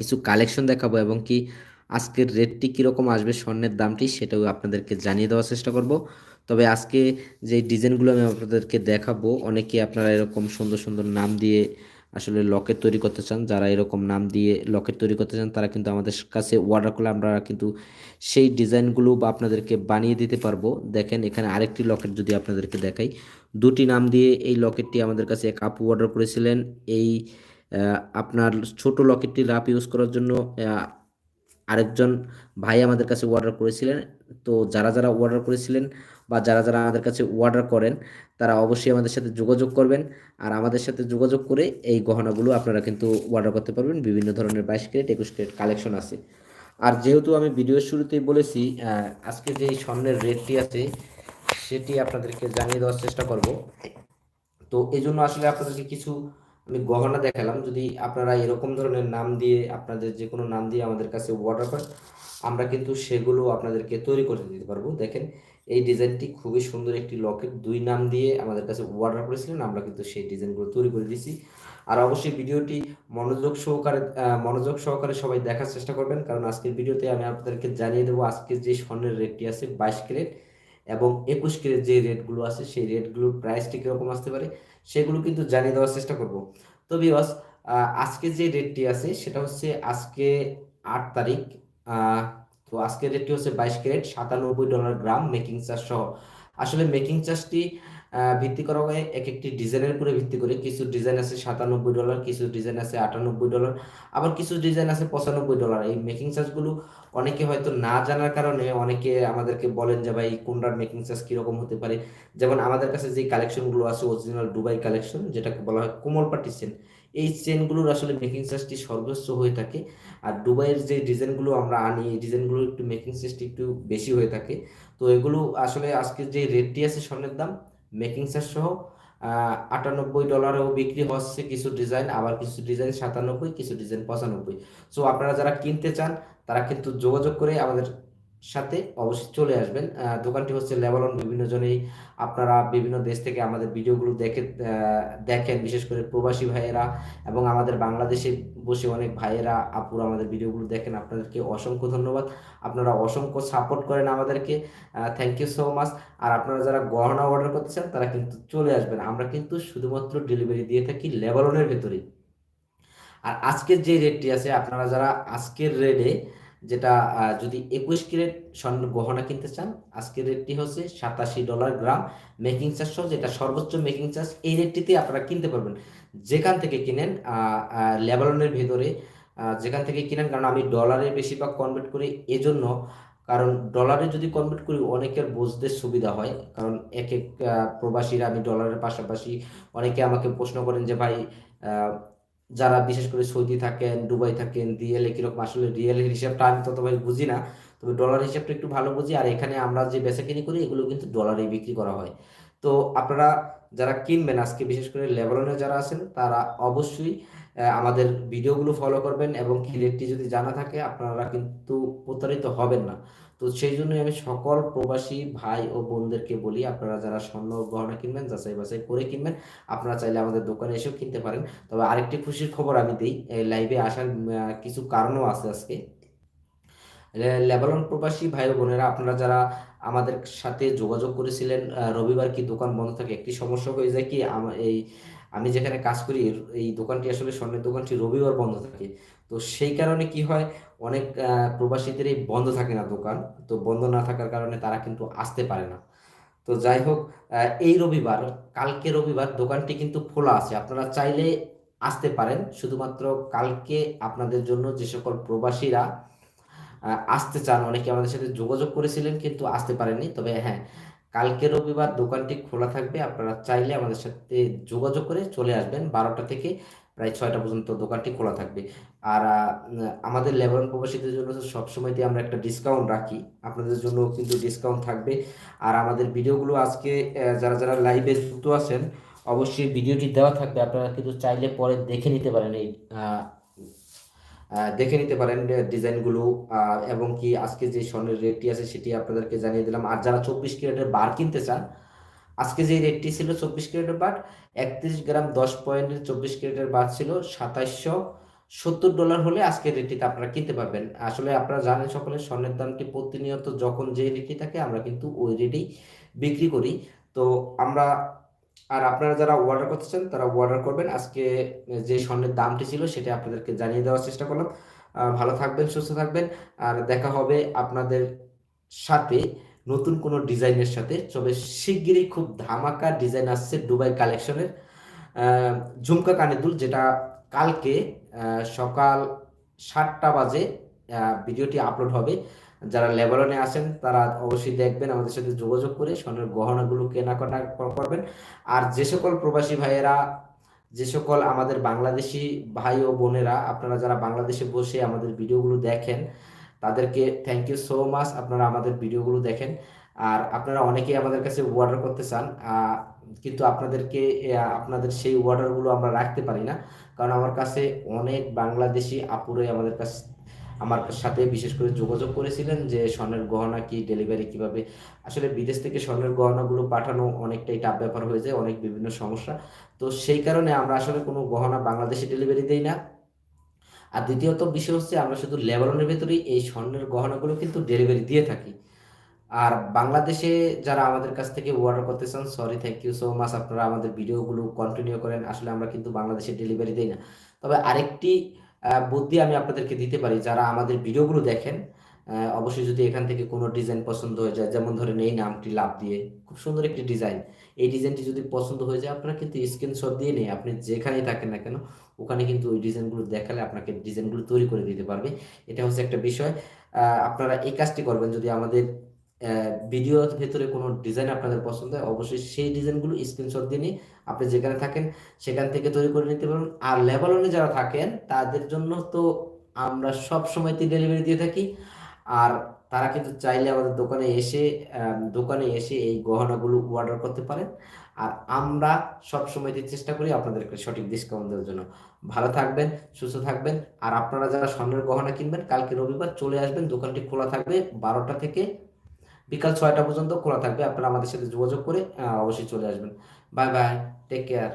কিছু কালেকশন দেখাবো এবং কি আজকের রেটটি কীরকম আসবে, স্বর্ণের দামটি সেটাও আপনাদেরকে জানিয়ে দেওয়ার চেষ্টা করব। তবে আজকে যে ডিজাইনগুলো আমি আপনাদেরকে দেখাবো, অনেকে আপনারা এরকম সুন্দর সুন্দর নাম দিয়ে আসলে লকেট তৈরি করতে চান, যারা এরকম নাম দিয়ে লকেট তৈরি করতে চান, তারা কিন্তু আমাদের কাছে অর্ডার করলে আমরা কিন্তু সেই ডিজাইনগুলো বা আপনাদেরকে বানিয়ে দিতে পারব। দেখেন, এখানে আরেকটি লকেট যদি আপনাদেরকে দেখাই, দুটি নাম দিয়ে এই লকেটটি আমাদের কাছে এক আপু অর্ডার করেছিলেন। এই আপনার ছোট লকেটটি রাপ ইউজ করার জন্য আরেকজন ভাই আমাদের কাছে অর্ডার করেছিলেন। তো যারা যারা অর্ডার করেছিলেন বা যারা যারা আমাদের কাছে অর্ডার করেন, তারা অবশ্যই আমাদের সাথে যোগাযোগ করবেন। আর আমাদের সাথে যোগাযোগ করে এই গহনাগুলো আপনারা কিন্তু অর্ডার করতে পারবেন। বিভিন্ন ধরনের বাইশ ক্যারেট, একুশ ক্যারেট কালেকশন আছে। আর যেহেতু আমি ভিডিওর শুরুতেই বলেছি আজকে যে স্বর্ণের রেটটি আছে, সেটি আপনাদেরকে জানিয়ে দেওয়ার চেষ্টা করব। তো এই জন্য আসলে আপনাদেরকে কিছু আমি গহনা দেখালাম, যদি আপনারা এরকম ধরনের নাম দিয়ে, আপনাদের যে কোনো নাম দিয়ে আমাদের কাছে অর্ডার করেন আমরা কিন্তু সেগুলো আপনাদেরকে তৈরি করে দিতে পারব। দেখেন, এই ডিজাইনটি খুবই সুন্দর একটি লকেট দুই নাম দিয়ে আমাদের কাছে অর্ডার করেছিলেন আমরা কিন্তু সেই ডিজাইনগুলো তৈরি করে দিয়েছি। আর অবশ্যই ভিডিওটি মনোযোগ সহকারে মনোযোগ সহকারে সবাই দেখার চেষ্টা করবেন, কারণ আজকের ভিডিওতে আমি আপনাদেরকে জানিয়ে দেবো আজকের যে স্বর্ণের রেটটি আছে বাইশ ক্যারেট। এবং একুশ ক্যারেট যে রেটগুলো আছে, সেই রেটগুলোর প্রাইসটি কীরকম আসতে পারে, সেগুলো কিন্তু জানিয়ে দেওয়ার চেষ্টা করব। তো বিবাস আজকে যে রেটটি আছে, সেটা হচ্ছে আজকে আট তারিখ তো আজকের রেটটি হচ্ছে বাইশ ক্যারেট সাতানব্বই ডলার গ্রাম মেকিং চার্জ সহ। আসলে মেকিং চার্জটি ভিত্তি করা হয়। এক একটি ডিজাইনের উপরে ভিত্তি করে কিছু ডিজাইন আছে সাতানব্বই ডলার কিছু ডিজাইন আছে আটানব্বই ডলার আবার কিছু ডিজাইন আছে পঁচানব্বই ডলার এই মেকিং চার্জগুলো অনেকে হয়তো না জানার কারণে অনেকে আমাদেরকে বলেন যে, ভাই, কোনটার মেকিং চার্জ কীরকম হতে পারে? যেমন আমাদের কাছে যে কালেকশনগুলো আছে অরিজিনাল দুবাই কালেকশন যেটাকে বলা হয় কোমল পাটি চেন এই চেনগুলোর আসলে মেকিং চার্জটি সর্বোচ্চ হয়ে থাকে। আর দুবাইয়ের যে ডিজাইনগুলো আমরা আনি, এই ডিজাইনগুলো একটু মেকিং চার্জটি একটু বেশি হয়ে থাকে। তো এগুলো আসলে আজকে যে রেটটি আছে স্বর্ণের দাম মেকিং চার্জ সহ আটানব্বই ডলারেও বিক্রি হচ্ছে কিছু ডিজাইন আবার কিছু ডিজাইন সাতানব্বই, কিছু ডিজাইন পঁচানব্বই। সো আপনারা যারা কিনতে চান, তারা কিন্তু যোগাযোগ করে আমাদের সাথে অবশ্যই চলে আসবেন। দোকানটি হচ্ছে লেবানন। বিভিন্ন জনেই আপনারা বিভিন্ন দেশ থেকে আমাদের ভিডিওগুলো দেখে দেখেন। বিশেষ করে প্রবাসী ভাইয়েরা এবং আমাদের বাংলাদেশে বসে অনেক ভাইয়েরা, আপুরা আমাদের ভিডিওগুলো দেখেন। আপনাদেরকে অসংখ্য ধন্যবাদ। আপনারা অসংখ্য সাপোর্ট করেন আমাদেরকে। থ্যাংক ইউ সো মাচ আর আপনারা যারা গহনা অর্ডার করতে চান, তারা কিন্তু চলে আসবেন। আমরা কিন্তু শুধুমাত্র ডেলিভারি দিয়ে থাকি লেবাননের ভেতরেই। আর আজকের যে রেটটি আছে, আপনারা যারা আজকের রেটে যেটা যদি একুশ ক্যারেট স্বর্ণ গহনা কিনতে চান আজকের রেটটি হচ্ছে সাতাশি ডলার গ্রাম মেকিং চার্জ সহ, যেটা সর্বোচ্চ মেকিং চার্জ এই রেটটিতে আপনারা কিনতে পারবেন। যেখান থেকে কিনেন লেবালনের ভেতরে যেখান থেকে কিনেন, কারণ আমি ডলারে বেশিরভাগ কনভার্ট করি এজন্য, কারণ ডলারে যদি কনভার্ট করি, অনেকের বুঝতে সুবিধা হয়। কারণ এক এক প্রবাসীরা, আমি ডলারের পাশাপাশি অনেকে আমাকে প্রশ্ন করেন যে, ভাই যারা বিশেষ করে সৌদি থাকেন, দুবাই থাকেন, রিয়েলে কীরকম আসলে রিয়েল হিসাবটা আমি তত ভাই বুঝি না। তবে ডলার হিসাবটা একটু ভালো বুঝি। আর এখানে আমরা যে বেচা কিনি করি, এগুলো কিন্তু ডলারে বিক্রি করা হয়। তো আপনারা যারা কিনবেন, আজকে বিশেষ করে লেবাননে যারা আছেন, তারা অবশ্যই আমাদের ভিডিওগুলো ফলো করবেন এবং কি যদি জানা থাকে, আপনারা কিন্তু প্রতারিত হবেন না। তো সেই জন্যই আমি সকল প্রবাসী ভাই ও বোনদেরকে বলি, আপনারা যারা স্বর্ণ গহনা কিনবেন, যাচাই বাছাই করে কিনবেন, আপনারা চাইলে আমাদের দোকানে এসেও কিনতে পারেন। তবে আরেকটি খুশির খবর আমি দিই লাইভে আসার কিছু কারণও আছে আজকে। লেবানন প্রবাসী ভাই বোনেরা, আপনারা যারা আমাদের সাথে যোগাযোগ করেছিলেন রবিবার কি দোকান বন্ধ থাকে, একটি সমস্যা হয়ে যায় কি এই আমি যেখানে কাজ করি এই দোকানটি আসলে স্বর্ণের দোকানটি রবিবার বন্ধ থাকে। তো সেই কারণে কি হয়, অনেক প্রবাসীদের এই বন্ধ থাকে না দোকান। তো বন্ধ না থাকার কারণে তারা কিন্তু আসতে পারে না। তো যাই হোক এই রবিবার, কালকে রবিবার দোকানটি কিন্তু খোলা আছে। আপনারা চাইলে আসতে পারেন। শুধুমাত্র কালকে আপনাদের জন্য যে সকল প্রবাসীরা আসতে চান, অনেকে আমাদের সাথে যোগাযোগ করেছিলেন কিন্তু আসতে পারেননি। তবে হ্যাঁ কালকে রবিবার দোকানটি খোলা থাকবে। আপনারা চাইলে আমাদের সাথে যোগাযোগ করে চলে আসবেন। বারোটা থেকে প্রায় ছয়টা পর্যন্ত দোকানটি খোলা থাকবে। আর আমাদের লেবানন প্রবাসীদের জন্য সবসময় দিয়ে আমরা একটা ডিসকাউন্ট রাখি। আপনাদের জন্য কিন্তু ডিসকাউন্ট থাকবে। আর আমাদের ভিডিওগুলো আজকে যারা যারা লাইভে যুক্ত আছেন, অবশ্যই ভিডিওটি দেওয়া থাকবে। আপনারা কিন্তু চাইলে পরে দেখে নিতে পারেন এই দেখে নিতে পারেন ডিজাইনগুলো। এবং কি আজকে যে স্বর্ণের রেটটি আছে সেটি আপনাদেরকে জানিয়ে দিলাম। আর যারা চব্বিশ ক্যারেটের বার কিনতে চান, আজকে যে রেটটি ছিল চব্বিশ ক্যারেটের বার, একত্রিশ গ্রাম দশ পয়েন্টের চব্বিশ ক্যারেটের বার ছিল। সাতাইশশো সত্তর ডলার হলে আজকের রেটটিতে আপনারা কিনতে পারবেন। আসলে আপনারা জানেন সকলে, স্বর্ণের দামটি প্রতিনিয়ত যখন যে রেটটি থাকে, আমরা কিন্তু ওই রেটেই বিক্রি করি। তো আমরা আর আপনারা যারা অর্ডার করতে চান, তারা অর্ডার করবেন। আজকে যে স্বর্ণের দামটি ছিল, সেটা আপনাদেরকে জানিয়ে দেওয়ার চেষ্টা করলাম। ভালো থাকবেন, সুস্থ থাকবেন। আর দেখা হবে আপনাদের সাথে নতুন কোনো ডিজাইনের সাথে। তবে শিগগিরই খুব ধামাকা ডিজাইন আসছে দুবাই কালেকশনের। ঝুমকা কানের দুল, যেটা কালকে সকাল সাতটা বাজে ভিডিওটি আপলোড হবে। যারা লেবাননে আছেন, তারা অবশ্যই দেখবেন, আমাদের সাথে যোগাযোগ করে স্বর্ণের গহনাগুলো কেনাকাটা কর- করবেন। আর যে সকল প্রবাসী ভাইয়েরা, যে সকল আমাদের বাংলাদেশি ভাই ও বোনেরা, আপনারা যারা বাংলাদেশে বসে আমাদের ভিডিওগুলো দেখেন, তাদেরকে থ্যাংক ইউ সো মাচ আপনারা আমাদের ভিডিওগুলো দেখেন। আর আপনারা অনেকেই আমাদের কাছে অর্ডার করতে চান কিন্তু আপনাদেরকে আপনাদের সেই অর্ডারগুলো আমরা রাখতে পারি না। কারণ আমার কাছে অনেক বাংলাদেশি আপুরে আমাদের কাছে আমার সাথে বিশেষ করে যোগাযোগ করেছিলেন যে স্বর্ণের গহনা কি ডেলিভারি কীভাবে? আসলে বিদেশ থেকে স্বর্ণের গহনাগুলো পাঠানো অনেকটাই টাফ ব্যাপার হয়ে যায়, অনেক বিভিন্ন সমস্যা। তো সেই কারণে আমরা আসলে কোনো গহনা বাংলাদেশে ডেলিভারি দেই না। আর দ্বিতীয়ত বিষয় হচ্ছে আমরা শুধু লেবাননের ভেতরেই এই স্বর্ণের গহনাগুলো কিন্তু ডেলিভারি দিয়ে থাকি। আর বাংলাদেশে যারা আমাদের কাছ থেকে অর্ডার করতে চান sorry thank you so much আপনারা আমাদের ভিডিওগুলো কন্টিনিউ করেন। আসলে আমরা কিন্তু বাংলাদেশে ডেলিভারি দিই না। তবে আরেকটি বুদ্ধি আমি আপনাদেরকে দিতে পারি। যারা আমাদের ভিডিওগুলো দেখেন অবশ্যই যদি এখান থেকে কোনো ডিজাইন পছন্দ হয়ে যায়, যেমন ধরেন এই নামটি লাভ দিয়ে, খুব সুন্দর একটি ডিজাইন এই ডিজাইনটি যদি পছন্দ হয়ে যায়, আপনারা কিন্তু স্ক্রিনশট দিয়ে নিয়ে, আপনি যেখানেই থাকেন না কেন, ওখানে কিন্তু ওই ডিজাইনগুলো দেখালে আপনাকে ডিজাইনগুলো তৈরি করে দিতে পারবে। এটা হচ্ছে একটা বিষয়। আপনারা এই কাজটি করবেন যদি আমাদের ভিডিওর ভেতরে কোনো ডিজাইন আপনাদের পছন্দ হয়, অবশ্যই সেই ডিজাইনগুলো স্ক্রিনশট দিয়ে নিয়ে আপনি যেখানে থাকেন সেখান থেকে তৈরি করে নিতে পারবেন। আর লেবাননে যারা থাকেন, তাদের জন্য তো আমরা সব সময়তে ডেলিভারি দিয়ে থাকি। আর তারা কিন্তু চাইলে আমাদের দোকানে এসে দোকানে এসে এই গহনাগুলো অর্ডার করতে পারেন। আর আমরা সব সময়তে চেষ্টা করি আপনাদেরকে সঠিক ডিসকাউন্ট দেওয়ার জন্য। ভালো থাকবেন, সুস্থ থাকবেন। আর আপনারা যারা স্বর্ণের গহনা কিনবেন, কালকে রবিবার চলে আসবেন, দোকানটি খোলা থাকবে বারোটা থেকে বিকাল ছয়টা পর্যন্ত খোলা থাকবে। আপনারা আমাদের সাথে যোগাযোগ করে অবশ্যই চলে আসবেন। Bye bye take care